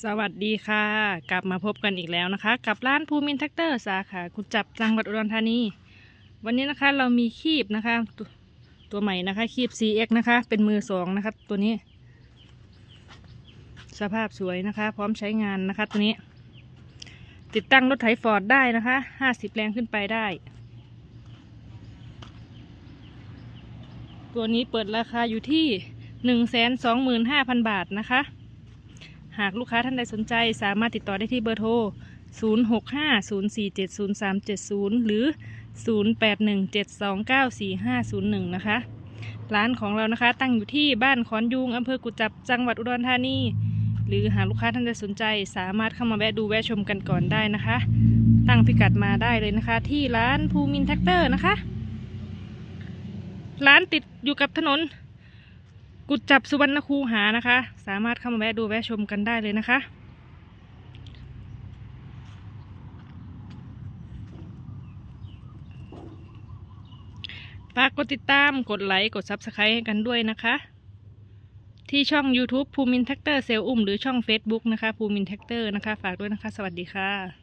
สวัสดีค่ะ กลับมาพบกันอีกแล้วนะคะ กับร้านภูมินแท็กเตอร์สาขากุจจับจังหวัดอุดรธานี วันนี้นะคะเรามีคีบนะคะตัวตัวใหม่นะคะคีบ CX นะคะ เป็นมือสองนะคะตัวนี้ สภาพสวยนะคะ พร้อมใช้งานนะคะตัวนี้ ติดตั้งรถไถฟอร์ดได้นะคะห้าสิบแรงขึ้นไปได้ ตัวนี้เปิดราคาอยู่ที่หนึ่งแสนสองหมื่นห้าพันบาทนะคะ หากลูกค้าท่านใดสนใจสามารถติดต่อได้ที่เบอร์โทร 0650470370 หรือ 0817294501 นะคะ ร้านของเรานะคะ ตั้งอยู่ที่บ้านขอนยุงอำเภอกุจจับจังหวัดอุดรธานี หรือหากลูกค้าท่านใดสนใจ สามารถเข้ามาแวะดูแวะชมกันก่อนได้นะคะ ตั้งพิกัดมาได้เลยนะคะ ที่ร้านภูมินแท็กเตอร์นะคะ ร้านติดอยู่กับถนน กุดจับสุวรรณคูหานะคะ สามารถเข้ามาแวะดูแวะชมกันได้เลยนะคะฝากกดติดตามกดไลค์กด Subscribe ให้กันด้วยนะคะ ที่ช่อง YouTube ภูมินแท็กเตอร์เซลอุ้มหรือช่อง Facebook นะคะภูมินแท็กเตอร์นะคะ ฝากด้วยนะคะ สวัสดีค่ะ